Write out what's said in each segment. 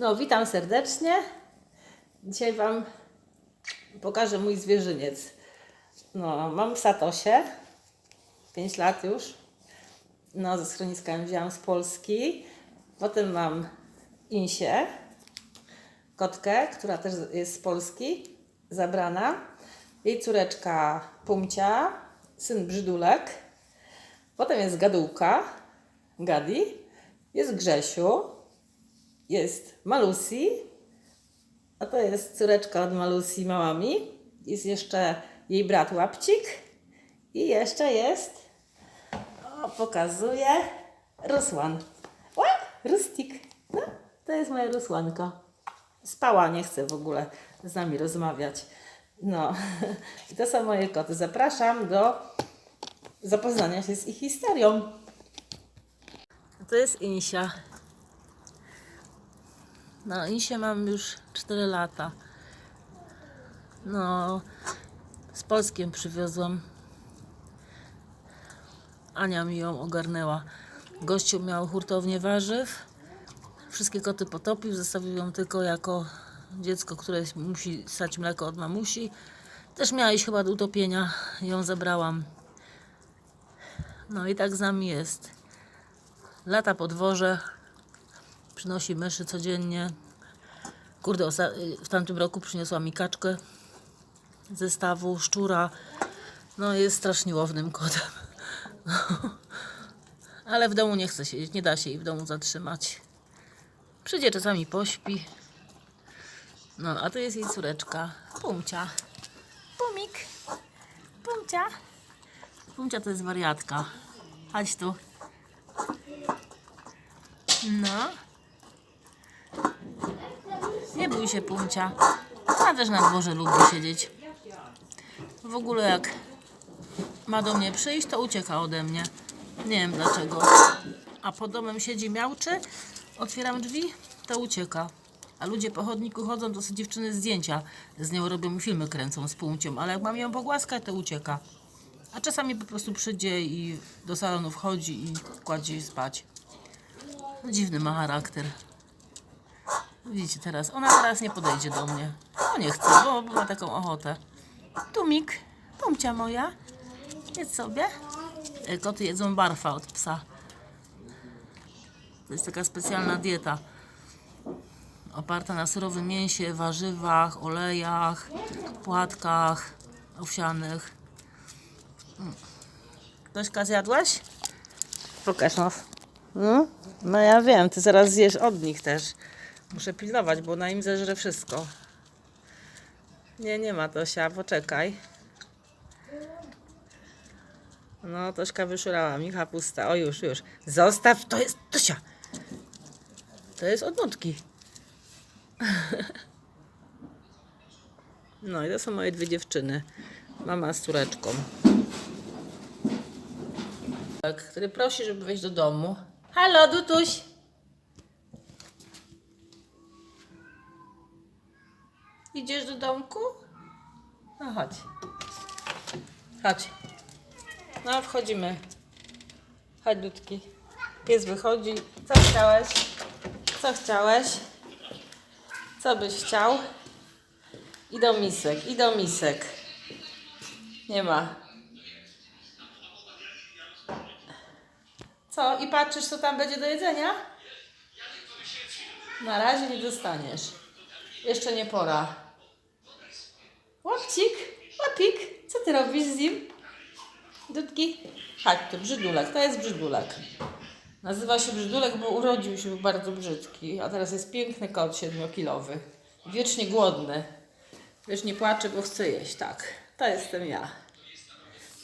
No, witam serdecznie. Dzisiaj Wam pokażę mój zwierzyniec. No, mam Satosie, 5 lat już. No, ze schroniska ją z Polski. Potem mam Insię, kotkę, która też jest z Polski, zabrana. Jej córeczka Pumcia, syn Brzydulek. Potem jest Gadułka, Gadi. Jest Grzesiu, jest Malusi, a to jest córeczka od Malusi Małami. Jest jeszcze jej brat Łapcik i jeszcze jest, o, pokazuję, Rusłan. O, Rustik. No, to jest moja Rusłanka. Spała, nie chce w ogóle z nami rozmawiać. No, i to są moje koty. Zapraszam do zapoznania się z ich historią. To jest Insia. No, Insię mam już 4 lata. No, z Polskiem przywiozłam. Ania mi ją ogarnęła. Gościu miał hurtownię warzyw. Wszystkie koty potopił, zostawił ją tylko jako dziecko, które musi stać mleko od mamusi. Też miała iść chyba do utopienia. Ją zabrałam. No i tak z nami jest. Lata po dworze, przynosi myszy codziennie. Kurde, w tamtym roku przyniosła mi kaczkę z zestawu, szczura. No jest strasznie łownym kotem. Ale w domu nie chce siedzieć, nie da się jej w domu zatrzymać. Przyjdzie czasami pośpi. No, a to jest jej córeczka, Pumcia. Pumik. Pumcia. Pumcia to jest wariatka. Chodź tu. No. Nie bój się, Pumcia. Ona też na dworze lubi siedzieć. W ogóle jak ma do mnie przyjść, to ucieka ode mnie. Nie wiem dlaczego. A pod domem siedzi, miałczy, otwieram drzwi, to ucieka. A ludzie po chodniku chodzą, to sobie dziewczyny zdjęcia z nią robią filmy kręcą z Pumcią. Ale jak mam ją pogłaskać, to ucieka. A czasami po prostu przyjdzie i do salonu wchodzi i kładzie się spać. No, Dziwny ma charakter. Widzicie teraz, ona teraz nie podejdzie do mnie. No nie chce, bo, ma taką ochotę. Tumik, pumcia moja, jedz sobie. E, Koty jedzą barfa od psa. To jest taka specjalna dieta. Oparta na surowym mięsie, warzywach, olejach, płatkach owsianych. Ktośka zjadłeś? Pokaż. No, no ja wiem, ty zaraz zjesz od nich też. Muszę pilnować, bo na im zeżre wszystko. Nie, nie ma Tosia, poczekaj. No, Tośka wyszurała, Micha pusta. O, już, już. Zostaw, to jest Tosia. To jest od nutki. No i to są moje dwie dziewczyny. Mama z córeczką. Tak, który prosi, żeby wejść do domu. Halo, Dutuś! Idziesz do domku? No chodź. Chodź. No, wchodzimy. Chodź, Dudki. Pies wychodzi. Co chciałeś? Co chciałeś? Co byś chciał? I do misek, i do misek. Nie ma. Co? I patrzysz, co tam będzie do jedzenia? Na razie nie dostaniesz. Jeszcze nie pora. Łapcik, łapik, co ty robisz z nim? Dudki? Chodź tu, brzydulek, to jest brzydulek. Nazywa się brzydulek, bo urodził się bardzo brzydki, a teraz jest piękny kot siedmiokilowy. Wiecznie głodny. Wiesz, nie płacze, bo chce jeść, tak. To jestem ja.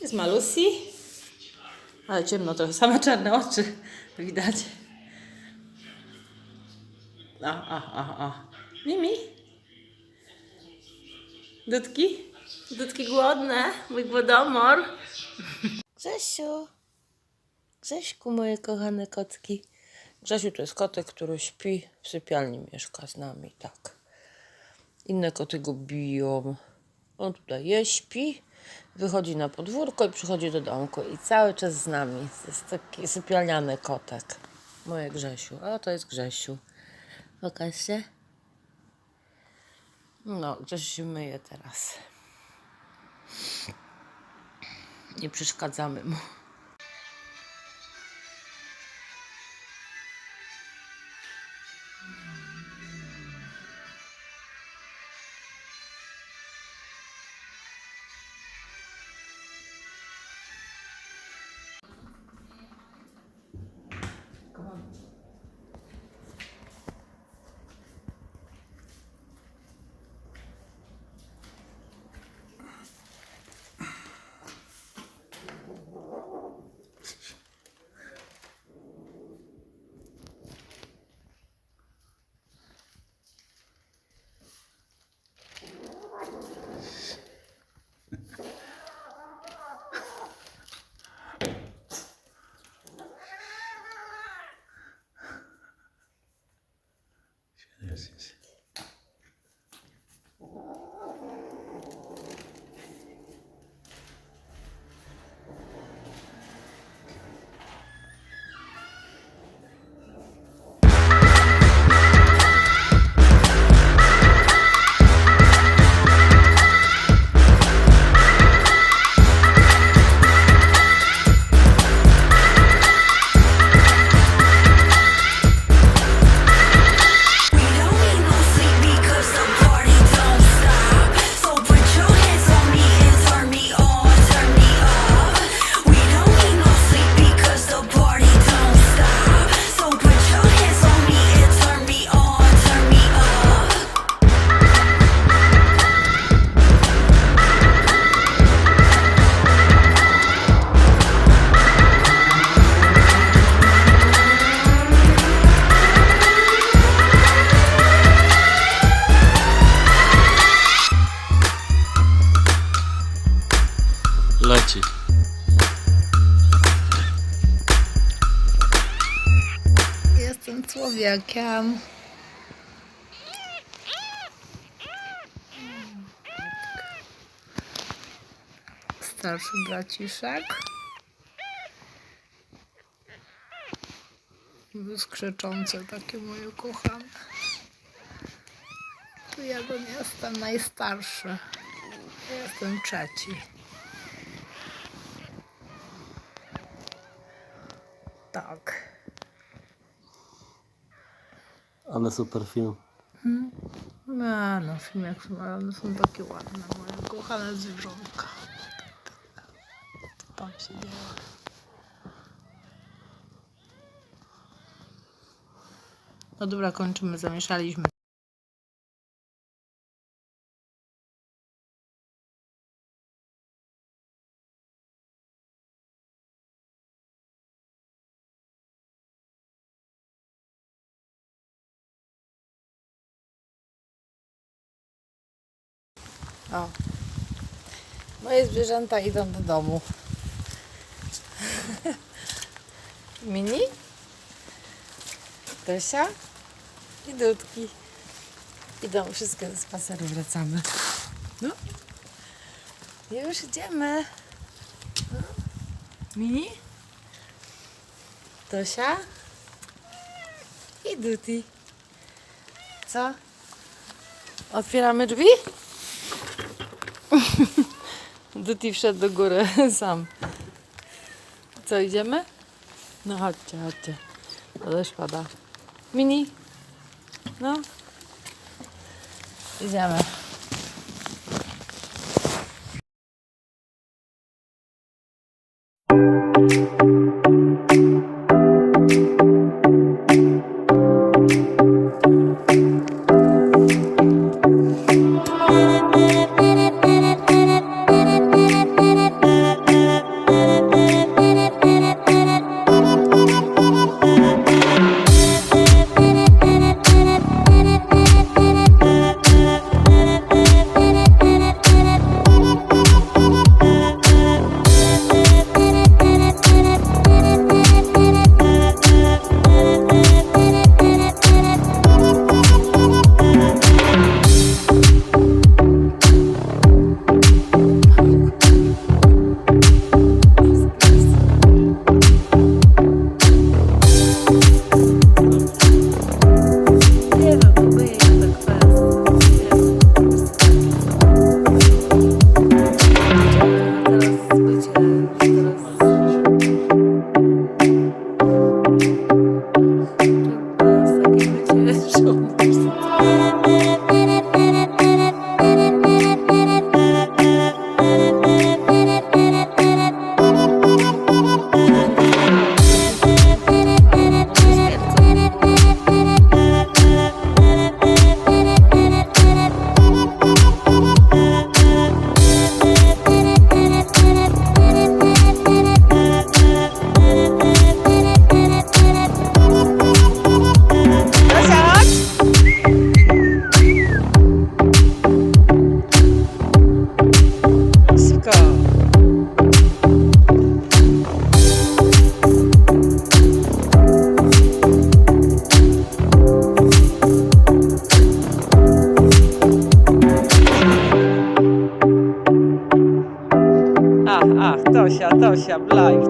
Jest Malusi. Ale ciemno trochę, same czarne oczy widać. A, a, a, a. Mimi? Dudki? Dudki głodne, mój głodomor. Grzesiu. Grześku, moje kochane kotki. Grzesiu to jest kotek, który śpi w sypialni, mieszka z nami, tak. Inne koty go biją. On tutaj je, śpi, wychodzi na podwórko i przychodzi do domku i cały czas z nami. Jest taki sypialniany kotek. Moje Grzesiu. A to jest Grzesiu. Pokaż się. No, Grzesiu się myje teraz. Nie przeszkadzamy mu. Yes, Gracias. Leci. Jestem człowiekiem. Starszy braciszek. Wyskrzeczące takie moje kochane. Tu jeden jestem najstarszy. Jestem trzeci. Tak. Ale super film. No, no, film jak film, ale są takie ładne, moje kochane zwierzątka. Tam się dzieje? No dobra, kończymy, zamieszaliśmy. O. Moje zwierzęta idą do domu. Mini? Tosia? I Dudki. Idą wszystkie ze spaceru, wracamy. No. Już idziemy. No. Mini? Tosia? I Duty. Co? Otwieramy drzwi? Duty wszedł do góry sam. Co, idziemy? No chodźcie, chodźcie. Deszcz pada. Mini? No. Idziemy.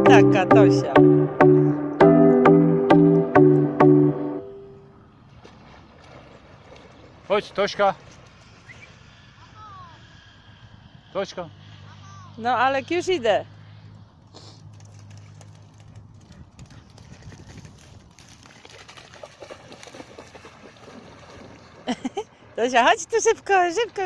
Taka Tosia. Chodź, Tośka. Tośka. No, ale już idę. Tosia, chodź tu szybko, szybko.